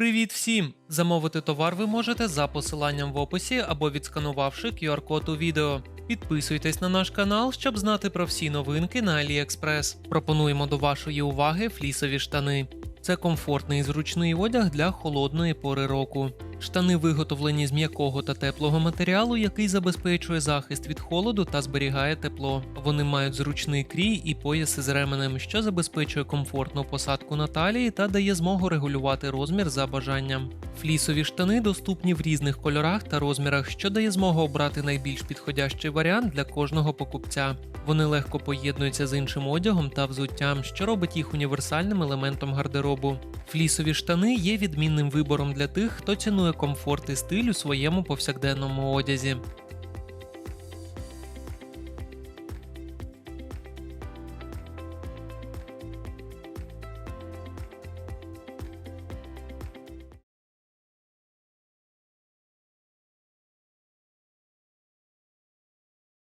Привіт всім! Замовити товар ви можете за посиланням в описі або відсканувавши QR-код у відео. Підписуйтесь на наш канал, щоб знати про всі новинки на AliExpress. Пропонуємо до вашої уваги флісові штани. Це комфортний і зручний одяг для холодної пори року. Штани виготовлені з м'якого та теплого матеріалу, який забезпечує захист від холоду та зберігає тепло. Вони мають зручний крій і пояси з ременем, що забезпечує комфортну посадку на талії та дає змогу регулювати розмір за бажанням. Флісові штани доступні в різних кольорах та розмірах, що дає змогу обрати найбільш підходящий варіант для кожного покупця. Вони легко поєднуються з іншим одягом та взуттям, що робить їх універсальним елементом гардеробу. Флісові штани є відмінним вибором для тих, хто цінує комфорт і стиль у своєму повсякденному одязі.